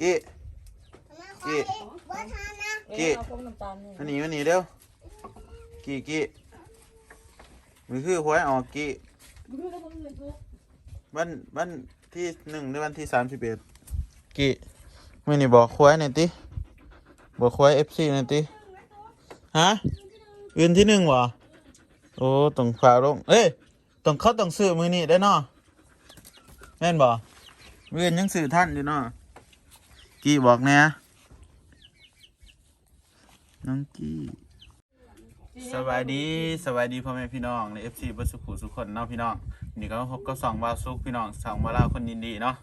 กี้กี้กี้อาพวกน้ำตาลนี่มาหนีมาหนีเร็วกี้กี้มือคือหวยออกกี้วันวันที่หนึ่งหรือวันที่สามสิบเอ็ดกี้มื่อนี่บอกหวยหน่อยติบอกหวยเอฟซีหน่อยติฮะอื่นที่หนึ่งวะโอ้ต้องฝาลงเอ้ยต้องเขาต้องซื้อมือนี่ได้เนาะแม่นบ่มืออื่นยังซื้อท่านอยู่เนาะ กี้บอกแน่น้องกี้สวัสดีสวัสดีพ่อแม่พี่น้องในเอฟซีบัสขุสุขคนเนาะพี่น้องนี่ก็พบกับสองบาซุกพี่น้องสองบาลาคนยินดีเนาะ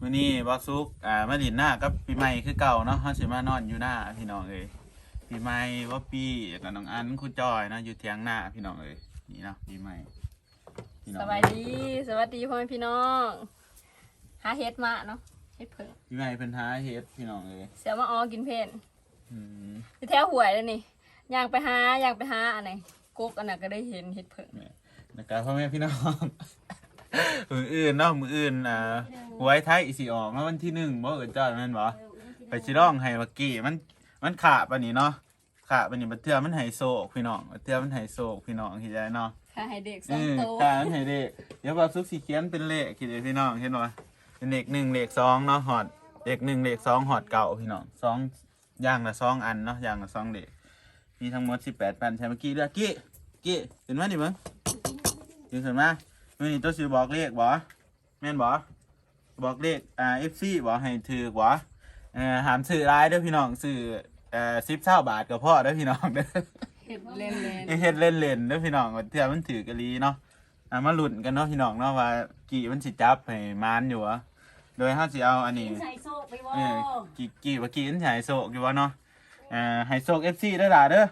มื้อนี้บาซุกอ่ามาดินหน้ากับปีใหม่คือเก่าเนาะเฮาสิมานอนอยู่หน้าพี่น้องเอ้ยปีใหม่ว่าปีกับน้องอันคุณจอยเนาะอยู่เถียงหน้าพี่น้องเอ้ยนี่เนาะปีใหม่พี่น้องสวัสดีสวัสดีพ่อแม่พี่น้องหาเฮ็ดมาเนาะ เฮ็ดเพิ่งปีใหม่เพิ่นหาเฮ็ดพี่น้องเอ้ยเสียมาออกินเพนอืมที่แถวหวยแล้วนี่ย่างไปหาย่างไปหาอันไหนกกอันน่ะก็ได้เห็นเฮ็ดเพิ่งแล้วก็พ่อแม่พี่น้อง มืออื่นเนาะมืออื่นอ่าหวยไทยอีสิออกเนาะวันที่หนึ่งบ่เอิ้นจอยแม่นบ่ไปชิร้องให้เมื่อกี้มันมันขาปะนี่เนาะขาปะนี่บัดเทื่อมันไฮโซกพี่น้องบัดเทื่อมันไฮโซกพี่น้องคิดได้เนาะค่ะให้เด็กสเอองอโตขามันไฮเด็กเดี๋ยวว่าซุกสีเขียนเป็นเลขคิดได้พี่น้องเห็นบ่ เป็นเลขหนึ่งเลขสองเนาะหอดเลขหนึ่งเลขสองหอดเก่าพี่น้องสองอย่างละสองอันเนาะอย่างละสองเลขมีทั้งหมดสิบแปดแผ่นใช่เมื่อกี้เด้อกี้กี้เห็นไหมนี่มึงเห็นไหมมื่อนี้ตัวสิบอกเลขบ่แม่นบ่บอกเลขอ่าเอฟซีบ่ให้ถือบ่เอ่อหามซื้อร้ายเด้อพี่น้องซื้อเอ่อสิบเท่าบาทก็พอเด้อพี่น้องเด้อเฮ็ดเล่นเล่นเฮ็ดเล่นเล่นๆเด้อพี่น้องว่าเทื่อมันถือกะลีเนาะอะมาลุ้นกันเนาะพี่น้องเนาะว่ากี่มันสิจับให้มานอยู่วะ โดยเฮาสิเอาอันนี้ใส่โซ่ไปวอเออกี่กี่ว่ากี่มันสิให้โซกอยู่วะเนาะเอ่อให้โซก FC เด้อล่ะเด้อ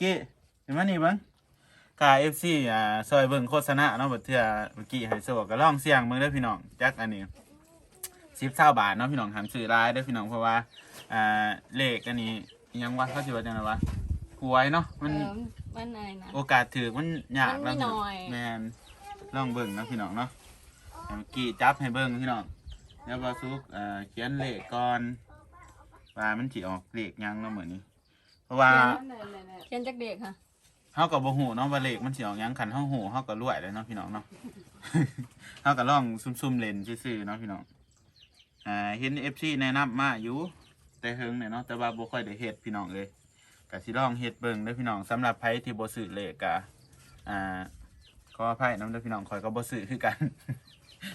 กี่เห็นมั้ยนี่เบิ่งกา FC อ่าซอยเบิ่งโฆษณาเนาะบัดเทื่อเมื่อกี้ให้โซกก็ลองเสี่ยงเบิ่งเด้อพี่น้องจักอันนี้สิบเท่าบาทเนาะพี่น้องทำซื้อร้ายเด้วยพี่น้องเพราะว่าอ่าเลขอันนี้อิหยังวะเขาสิว่าจังไงวะหวยเนาะมันเออมันอะไรนะโอกาสถือมันยากมันมีน้อยแมนลองเบิ่งเนาะพี่น้องเนาะเมื่อกี้จับให้เบิ่งพี่น้อง แล้วก็ซุกอ่าเขียนเลขก่อนว่ามันสิออกเลขหยังเนาะเหมือนนี้ เพราะว่าเขียนจากเด็กค่ะเฮากับบ่ฮู้เนาะว่าเลขมันสิออกหยังคันเฮาฮู้เฮาก็รวยเลยเนาะพี่น้องเนาะ เฮาก็ลองซุ่มๆเล่นซื่อๆเนาะพี่น้องอ่าเห็น FC แนะนำมาอยู่ แต่เฮิงเนี่ยเนาะแต่ว่าบ่ค่อยได้เฮ็ดพี่น้องเอ้ยก็สิลองเฮ็ดเบิ่งเด้อพี่น้องสำหรับไผที่บ่ซื้อเลขก็อ่าขออภัยนำเด้อพี่น้องข่อยก็บ่ซื้อคือกัน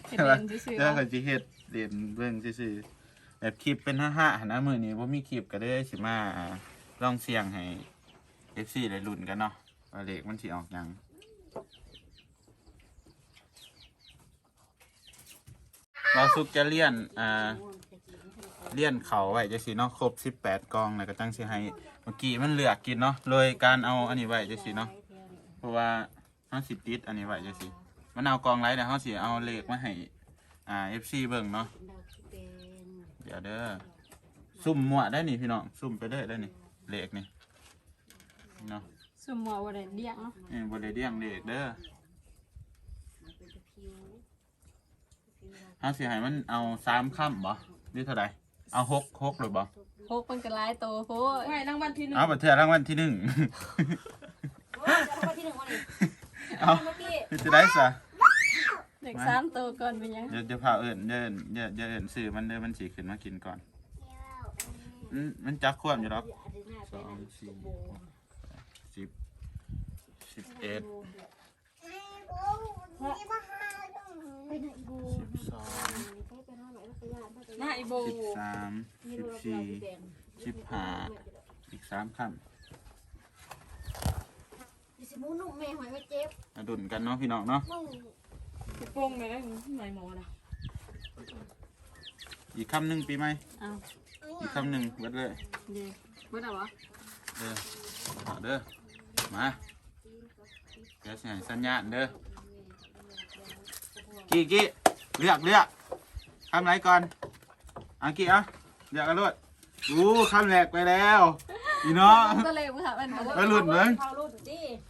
เฮ็ดเล่นซื่อๆแล้วเนาะก็สิเฮ็ด เล่นเบิ่งซื่อๆแบบคลิปเป็นห้าหันหน้ามือนี้บ่มีคลิปก็เลยสิมาลองเสี่ยงให้ FC ได้ลุ้นกันเนาะว่าเลขมันสิออกหยังเราสุกจะเลี่ยนอ่าเลี่ยนเขาไว้จะสิเนาะครบสิบแปดกองแล้วก็ตั้งสิให้เมื่อกี้มันเหลือกินเนาะโดยการเอาอันนี้ไว้จะสิเนาะเพราะว่าเขาสิบติดอันนี้ไว้จะสิมันเอากองไรแต่เขาสิเอาเลขมาให้ อ่าเอฟซีเบิ่งเนาะเดี๋ยวเด้อซุ่มมั่วได้นี่พี่น้องซุ่มไปเด้อได้นี่เลขนี่เนาะสมมุติว่าได้เลี้ยงเนาะนี่บริเดียงเลขเด้อเขาสิให้มันเอาสามค่ำบ่หรือเท่าไหร่เอาหกหกหรือบ่โคกมันก็หลายโตโพดไม่รางวัลที่หนึ่งเอาบัตรเทือรางวัลที่หนึ่งโอ้ยรางวัลที่หนึ่งวันนี้เอาเมื่อกี้จะได้สะ เด็กสามโตก่อนเป็นยังเดี๋ยวเดี๋ยวพาเอิญเดินเดี๋ยวเดี๋ยวเอิญซื้อมันเดินมันสีขึ้นมากินก่อนอืมมันจักควบอยู่หรอกสองสี่หกสิบสิบเอ็ดสิบสองหน้าอีโบสิบสามสิบสี่สิบห้าอีกสามคสิมูนุ่มแม่หอยไม่เจ็บำมาดุนกันเนาะพี่น้องเนาะกระ โปรงไปได้หน่อยหมอนะอีกคำหนึ่งปีไหมอ้าวอีกคำหนึ่งเบิดเลย เดี๋ยวเบิดเอาวะเด้อเอาเด้อ มาเดี๋ยวสิให้สัญญาณเด้อ กี้กี้เลือกเลือกคำไหนก่อน อังกี้อะเลือกกันรวดอู้คำแรกไปแล้วพี่น้อง ก็เลยว่ามันบอกว่าไปรุ่นเบิ้งเขารุ่น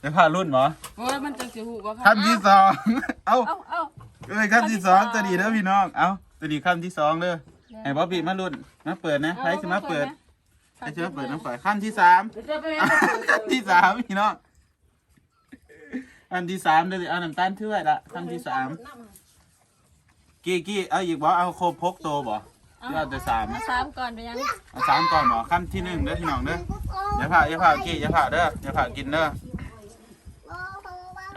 จะพารุ่นเหรอโอ้ยมันจะสิหูว่าคำที่สองเอ้าเอ้าเอ้าเอ้ยคำที่สองตัวดีเด้อพี่น้องเอ้าตัวดีคำที่สองเด้อเดี๋ให้บ๊อบบี้มาลุ้นมาเปิดนะใครสิมาเปิดใครสิมาเปิดน้ำฝอยขั้นที่สามเดี๋ยวจะไปขั้นที่สามพี่น้องอันที่สามเดี๋ยวเอาน้ำตาลถ้วยละขั้นที่สามกี้กี้เอาอีกบ่เอาโครบพกโตบ่หรือเอาแต่สามมาสามก่อนไปยังเอาสามก่อนบ่ขั้นที่หนึ่งเด้อพี่น้องเด้ออย่าผ่าอย่าผ่ากี้อย่าผ่าเด้ออย่าผ่ากินเด้อ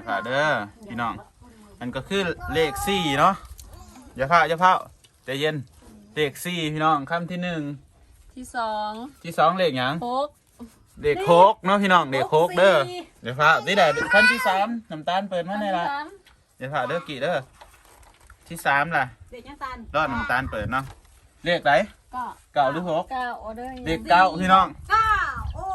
อย่าผ่าเด้อพี่น้อง อันก็คือเลขสี่เนาะอย่าผ่าอย่าผ่าใจเย็นเลขสี่พี่น้องขั้นที่หนึ่งที่สองที่สองเลขหยังหกเลขโคกเนาะพี่น้องเลขโคกเด้อเดี๋ยวผ่าที่ไหนขั้นที่สามน้ำตาลเปิดมาในละสามเดี๋ยวผ่าเด้อกี่เด้อที่สามล่ะเด็กยังตันรอดน้ำตาลเปิดเนาะเลขไหนก็เก่าหรือหกเก้าออเดอร์เลขเก้าพี่น้องเก้าโอ้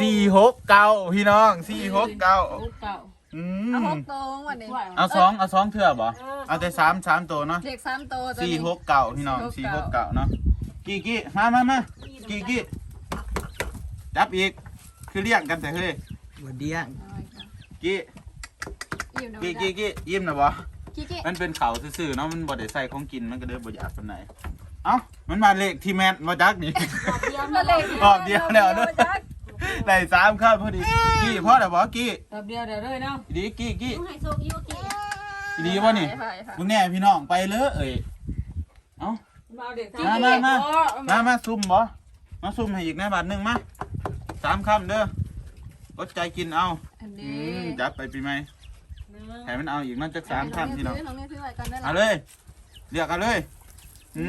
สี่หกเก้าพี่น้องสี่หกเก้าลูกเก่า อืเอาหมกตัววันนี้เอาสองเอาสองเถื่อบ่เอาแต่สามสามตัวเนาะเลขสามตัวตัวสี่นี้ หกเก้าพี่น้องสี่หกเก้าเนาะกี่กี่มามามากี่กี่จับอีกคือเรียกกันแต่เฮ้ยบดเดียงกี่อิ่มนะกี่กี่กี่ยิ้มนะบ่กี่กี่มันเป็นเขาซื่อๆเนาะมันบ่ได้ใส่ของกินมันก็เลยบ่อยากปานไหนเอ้ามันมาเลขที่แมนมาจักนี่ เดียวมาเลขรอบเดียวแล้วเด้อ ได้สามครับพอดีกี่พ่อเดี๋ยวบอกกี่ตับเดียวเดี๋ยวเลยเนาะดีกี่กี่มึงให้โซกยูกิดีป่ะนี่ไปไปมึงแน่พี่น้องไปเลยเอ้ยเอ้ามาเด็กมามามามามาซุ่มบ่มาซุ่มให้อีกนะบาทหนึ่งมาสามคำเด้ออดใจกินเอาอันอืนี้มจับไปปีใหม่ให้มันเอาอีกมันจะสามคำพี่น้องน้องนี่ซื้อไว้ก่อนได้เอาเลยเรียกกันเลย อื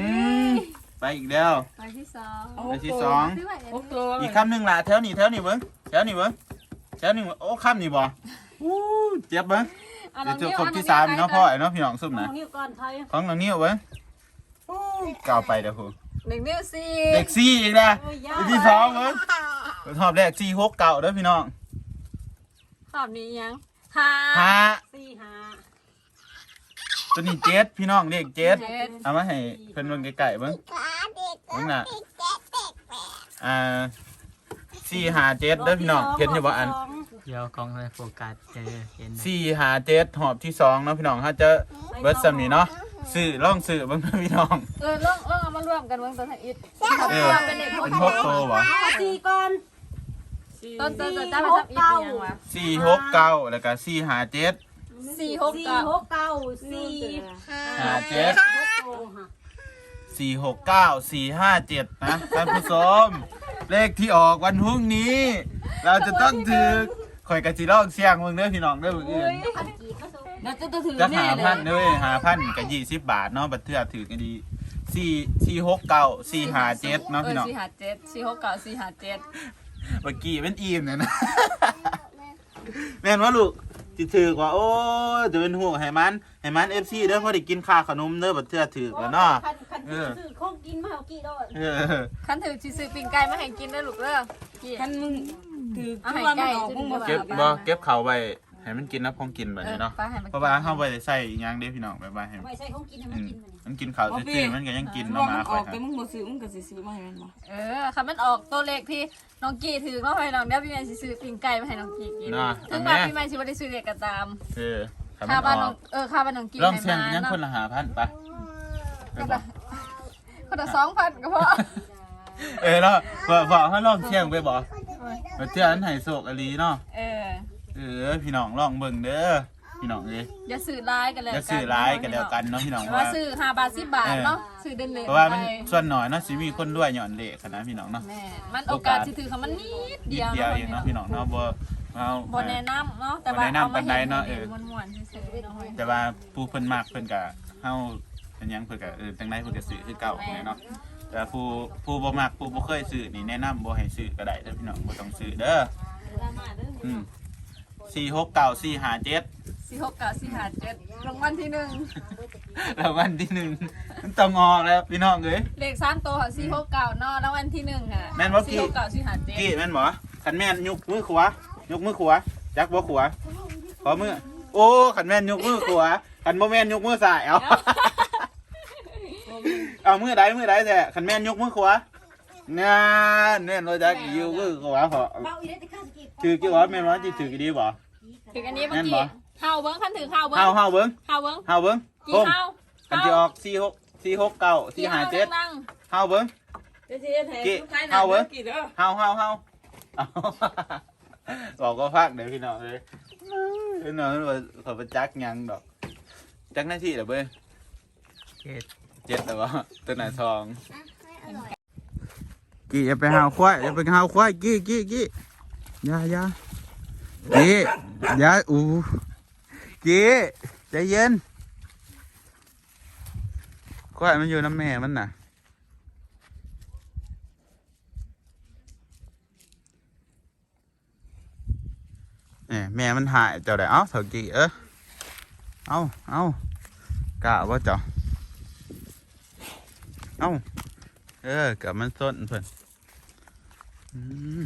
มไป อีกแล้วไปที่สองไปที่สองซื้อไว้หกตัวอีกคำหนึ่งละแถวนี้แถวนี้เบิ้งแถวนี้เบิ้งแถวนี้เบิ่งโอ้คำนี่บ่อู้เจ็บเบิ้งเอาเดี๋ยวน้จะองครบที่สามนี่เนาะพ่อไอ้เนาะพี่น้องซุ่มน้อนะงนิ้วก่อนไทยของน้องนิ้วเบิ้งอู้ก้าวไปเดี๋ยวพูหนึ่งนิ้วสี่เด็กซี่อีกนะโอ้ยยาเด็กที่สองเบิ้งรอบแรกซี่หกเก่าเด้อพี่น้องขอบนี้ยังห้าห้าสี่ห้า ตัวนี้เจ็ดพี่น้องเรียกเจ็ดเจ็ดเอามาให้เพิ่นเบิ่งไก่ๆเบิ่งเบิ่งน่ะอ่าสี่หาเจ็ดเด้อพี่น้องเห็นอยู่บ่อันเดี๋ยวกล้องให้โฟกัสเจอเห็นไหมสี่หาเจ็ดหอบที่สองเนาะพี่น้องถ้าจะเบิร์ดซัมนี่เนาะซื้อล่องซื้อเบิ่งเด้อพี่น้องเออลองลองเอามารวมกันเบิ่งตัวทันอิดเออเป็นเลขหเป็กนหกโตวะสี่ก่อนต้นต้นต้นจ้าไปทับอิดเป็นยังวะสี่หกเก้าแล้วก็สี่หาเจ็ด สี่หกสี่เก้าหกเก้าสี่หาเจ็ดหกโตฮะสี่หกเก้าสี่ห้าเจ็ดนะท่านผู้ชมเลขที่ออกวันพรุ่งนี้ เราจะต้องถือข่อยกะจิลองเสียงมึงเด้อพี่น้องเด้อมื้ออื่นพันกี่เขาโซน่าจะต้องถือจะแน่หาเลพันยด้วยหาพันกับยี่สิบบาทเนาะบัตรเทือถือกันดีสี่สี่หกเก้าสี่หาเจ็ดเนาะพี่น้องสี่หาเจ็ดสี่หกเก้าสี่หาเจ็ดเมื่อกี้เป็นอีมเนี่ยนะแม่นว่าลูก จิถือกว่าโอ้ยจะเป็นห่วงให้มันให้มันเอฟซีเด้อพอได้กินข้าวขนมเด้อบัตรเทือถือกแล้วเนาะคันคันซื้อของกินมาเอากี่ดอกเออขันถือชีซื้อปิ้งไก่มาให้กินได้อลูกเด้อกี่คันมึงถือเอาให้ตัวมันใกล้ออกมึงบ่เก็บสาบ่บเก็บเขาไว้ ให้มันกินนะพองกินแบบนี้เนาะไปให้มันเพราะว่าเฮาบ่ได้ใส่อีหยังเด้พี่น้องแบบว่าให้ไม่ใช่ของกินให้มัอืนมกินมันมันกินข้าวซื่อๆมันก็ยังกินตัวเนาะหมัมานอข่ออยกคแต่รับมึงบ่ซื้อมึงก็สิซื้อมาให้มันบ่เออคันมันออกตัวเลขที่น้องกี่ถือเนาะให้น้องเดี๋ยวพี่แมนสิซื้อปิ้งไก่มาให้น้องกี่กินเนาะถึงทำว่าแม่พี่แมนสิบ่ได้ซื้อเลขก็ตามเออถ้าค่ามันบ้านอน้ออกงเออค่าบ้านน้องกี่ลองให้เสียงมายังเนาะคนละหาพันไปไปบอกคนละ2,000ก็พอเออแล้วบอกบอกให้ลองเสียงไปบอกมาเที่ยวอันไห้โศกอลีเนาะเออ เออพี่น้องลองเบิ่งเด้อพี่น้องเอ้ยอย่าซื้อร้ายกันแล้วอย่าซื้อร้ายกันแล้วกันเนาะพี่น้องว่าว่าซื้อ5บาท10บาทเนาะซื้อเด่นเลยเพราะว่ามันส่วนหน่อยเนาะสิมีคนด้วยหย่อนเละขนาดพี่น้องเนาะ แม่มันโอกาสสิถือเขามันนิดนิเดีดยวเดียวเองเนาะพี่น้องเนาะบ่เอาบ่แนะนำเนาะแต่บ่ว่าแนะนำเอามาปานใดเห็นเนาะเออม่วนๆซื่อๆเนาะแต่ว่าผู้เพิ่นมากเพิ่นก็เฮาเป็นหยังเพิ่นก็เออจังไดเพิ่นก็ซื้อคือเก่าแน่เนาะแต่ผู้ผู้บ่มักผู้บ่เคยซื้อนี่แนะนำบ่ให้ซื้อก็ได้เด้อพี่น้องบ่ต้องซื้อเด้ออืม 469 457สี่หกเก้าสี่ห้าเจ็ดรางวัลที่หนึ่งรางวัลที่หนึ่งมันต้องออกแล้วพี่น้องเอ้ยเลขสามตัวค่ะสี่หกเก้าเนาะรางวัลที่หนึ่งค่ะแม่นบ่กี่สี่หกเก้าสี่ห้าเจ็ดกี้แม่นบ่ขันแม่นยกมือขวายกมือขวาจักบ่ขวาขอมือโอ้ขันแม่นยกมือขวาขันบ่แม่นยกมือซ้ายเอาเอามือใดมือใดแท้ขันแม่นยกมือขวาน่าแม่นบ่จักอยู่มือขวาเหรอเบาอีได้แต่ข้าวสกี ถือกี่ว่าแม่นว่าสิถือกี่ดีบ่ถึงอันนี้เมื่อแม่นกี้บ่เฮาเบิ้งขันถือเฮาเบิ้งเฮาเฮาเบิ่งเฮาเบิ้งเฮาเบิ่งกี่ก้มเฮาขันสิออก46 469กี่เฮา457ดังเฮาเบิ้งเดี๋ยวสิเฮ็ดให้กี่ลูกค้าหเอานาเว้ยกี่เด้อเฮาเฮาเฮาเอาบอกก็พักเดี๋ยวพี่น้องเลยพี่น้องว่าเขาไปจักหยังดอก จักหน้าที่เหรอเบ้ยเจ็ด เจ็ดแต่ว่าตัวไหนทอง กี่อย่าไปหาควายอย่าไปหาควายกี่กี่กี่อ ย่าย่ากี่อย่าอู้กี่ใจเย็นควายมันอยู่น้ำแม่มันน่ะเอ้แม่มันหายเจ้าได้เอ้าเถอะกี่เออเอาเอากะว่าเจ้าเอ้าเออกับมันส้นเพิ่นอืม